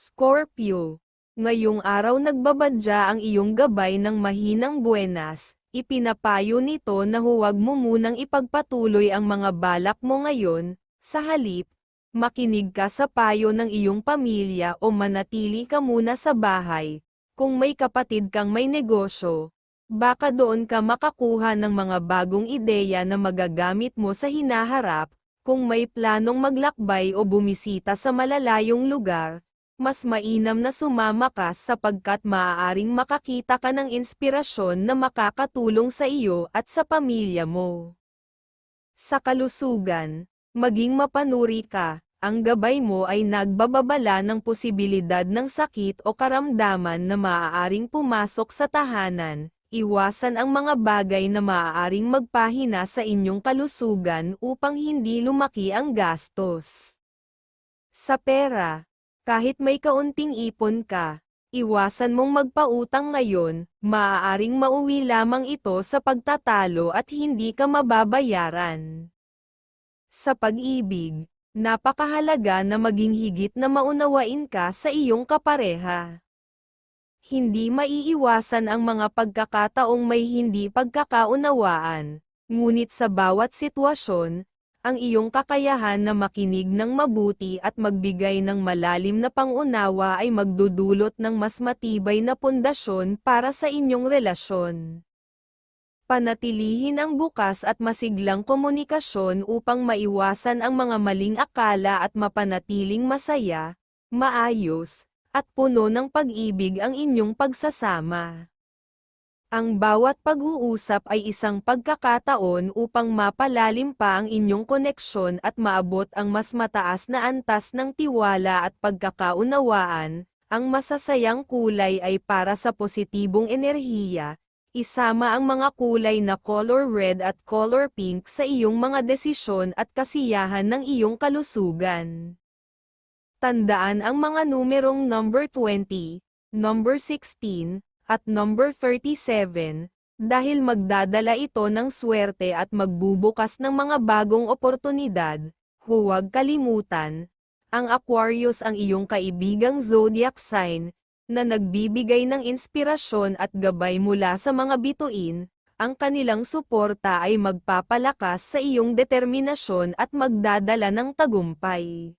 Scorpio. Ngayong araw nagbabadya ang iyong gabay ng mahinang buenas, ipinapayo nito na huwag mo munang ipagpatuloy ang mga balak mo ngayon, sa halip, makinig ka sa payo ng iyong pamilya o manatili ka muna sa bahay, kung may kapatid kang may negosyo, baka doon ka makakuha ng mga bagong ideya na magagamit mo sa hinaharap, kung may planong maglakbay o bumisita sa malalayong lugar, mas mainam na sumama ka sapagkat maaaring makakita ka ng inspirasyon na makakatulong sa iyo at sa pamilya mo. Sa kalusugan, maging mapanuri ka, ang gabay mo ay nagbababala ng posibilidad ng sakit o karamdaman na maaaring pumasok sa tahanan, iwasan ang mga bagay na maaaring magpahina sa inyong kalusugan upang hindi lumaki ang gastos. Sa pera, kahit may kaunting ipon ka, iwasan mong magpautang ngayon, maaaring mauwi lamang ito sa pagtatalo at hindi ka mababayaran. Sa pag-ibig, napakahalaga na maging higit na maunawain ka sa iyong kapareha. Hindi maiiwasan ang mga pagkakataong may hindi pagkakaunawaan, ngunit sa bawat sitwasyon, ang iyong kakayahan na makinig ng mabuti at magbigay ng malalim na pangunawa ay magdudulot ng mas matibay na pundasyon para sa inyong relasyon. Panatilihin ang bukas at masiglang komunikasyon upang maiwasan ang mga maling akala at mapanatiling masaya, maayos, at puno ng pag-ibig ang inyong pagsasama. Ang bawat pag-uusap ay isang pagkakataon upang mapalalim pa ang inyong koneksyon at maabot ang mas mataas na antas ng tiwala at pagkakaunawaan. Ang masasayang kulay ay para sa positibong enerhiya. Isama ang mga kulay na color red at color pink sa iyong mga desisyon at kasiyahan ng iyong kalusugan. Tandaan ang mga numerong number 20, number 16, at number 37, dahil magdadala ito ng swerte at magbubukas ng mga bagong oportunidad, huwag kalimutan, ang Aquarius ang iyong kaibigang zodiac sign, na nagbibigay ng inspirasyon at gabay mula sa mga bituin, ang kanilang suporta ay magpapalakas sa iyong determinasyon at magdadala ng tagumpay.